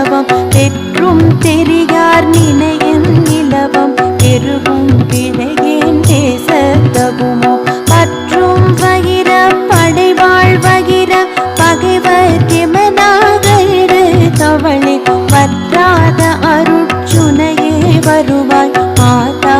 நிலவம் தெற்றும் தெரியார் நினையின் நிலவம் பெருகும் பிழையேன் பேச தகுமோ மற்றும் வகிர படைவாழ் வகிர பகைவர் கெமனாக தவளை வற்றாத அருட்சுனையே வருவாய் மாதா